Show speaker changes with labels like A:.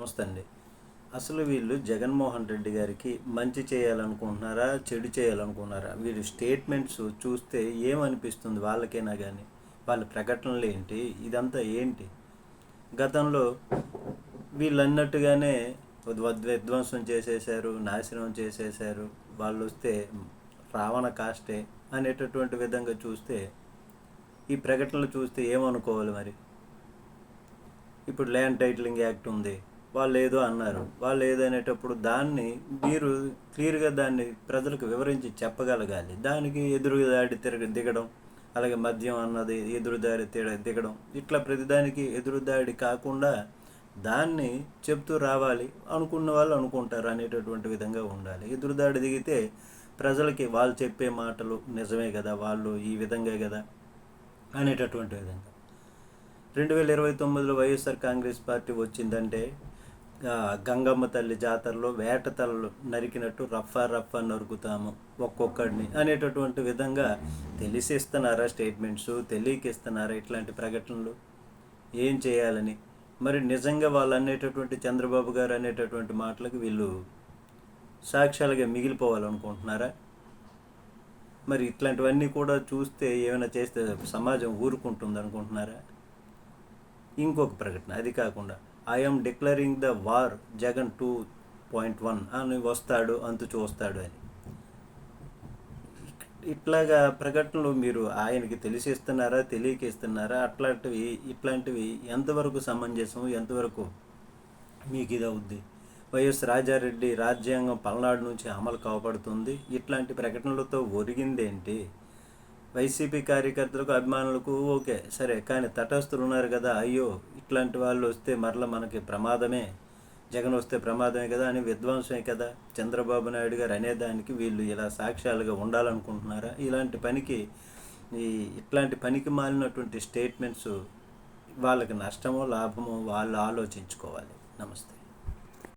A: నమస్తే అండి అసలు వీళ్ళు జగన్మోహన్ రెడ్డి గారికి మంచి చేయాలనుకుంటున్నారా చెడు చేయాలనుకుంటున్నారా? వీళ్ళు స్టేట్మెంట్స్ చూస్తే ఏమనిపిస్తుంది వాళ్ళకైనా కానీ వాళ్ళ ప్రకటనలు ఏంటి? ఇదంతా ఏంటి? గతంలో వీళ్ళు అన్నట్టుగానే విధ్వంసం చేసేసారు నాశనం చేసేసారు వాళ్ళు వస్తే రావణ కాస్టే అనేటటువంటి విధంగా చూస్తే ఈ ప్రకటనలు చూస్తే ఏమనుకోవాలి మరి? ఇప్పుడు ల్యాండ్ టైటిలింగ్ యాక్ట్ ఉంది. వాళ్ళు ఏదో అన్నారు. వాళ్ళు ఏదో అనేటప్పుడు దాన్ని మీరు క్లియర్గా దాన్ని ప్రజలకు వివరించి చెప్పగలగాలి. దానికి ఎదురుదాడి తిరగ దిగడం అలాగే మద్యం అన్నది ఎదురుదాడి తిడ దిగడం ఇట్లా ప్రతిదానికి ఎదురుదాడి కాకుండా దాన్ని చెప్తూ రావాలి. అనుకున్న వాళ్ళు అనుకుంటారు అనేటటువంటి విధంగా ఉండాలి. ఎదురుదాడి దిగితే ప్రజలకి వాళ్ళు చెప్పే మాటలు నిజమే కదా వాళ్ళు ఈ విధంగా కదా అనేటటువంటి విధంగా. రెండు వేల ఇరవై తొమ్మిదిలో వైఎస్ఆర్ కాంగ్రెస్ పార్టీ వచ్చిందంటే గంగమ్మ తల్లి జాతరలో వేట తలలు నరికినట్టు రఫా రఫా నరుకుతాము ఒక్కొక్కడిని అనేటటువంటి విధంగా తెలిసి ఇస్తున్నారా స్టేట్మెంట్స్? తెలియక ఇస్తున్నారా ఇట్లాంటి ప్రకటనలు? ఏం చేయాలని? మరి నిజంగా వాళ్ళు అనేటటువంటి చంద్రబాబు గారు అనేటటువంటి మాటలకు వీళ్ళు సాక్ష్యాలుగా మిగిలిపోవాలనుకుంటున్నారా? మరి ఇట్లాంటివన్నీ కూడా చూస్తే ఏమైనా చేస్తే సమాజం ఊరుకుంటుంది అనుకుంటున్నారా ఇంకొక ప్రకటన అది కాకుండా I'm declaring the war Jagan two point one అని వస్తాడు అంతు చూస్తాడు అని. ఇట్లాగా ప్రకటనలు మీరు ఆయనకి తెలిసి ఇస్తున్నారా తెలియక ఇస్తున్నారా అట్లాంటివి ఇట్లాంటివి ఎంతవరకు సమంజసం ఎంతవరకు మీకు ఇది అవుద్ది వైఎస్ రాజారెడ్డి రాజ్యాంగం పల్నాడు నుంచి అమలు కావబడుతుంది. ఇట్లాంటి ప్రకటనలతో ఒరిగిందేంటి? వైసీపీ కార్యకర్తలకు అభిమానులకు ఓకే సరే కానీ తటస్థులు ఉన్నారు కదా అయ్యో ఇట్లాంటి వాళ్ళు వస్తే మరల మనకి ప్రమాదమే జగన్ వస్తే ప్రమాదమే కదా అని విధ్వంసమే కదా. చంద్రబాబు నాయుడు గారు అనేదానికి వీళ్ళు ఇలా సాక్ష్యాలుగా ఉండాలనుకుంటున్నారా? ఇలాంటి పనికి ఈ ఇట్లాంటి పనికి మాలినటువంటి స్టేట్మెంట్స్ వాళ్ళకి నష్టమో లాభమో వాళ్ళు ఆలోచించుకోవాలి. నమస్తే.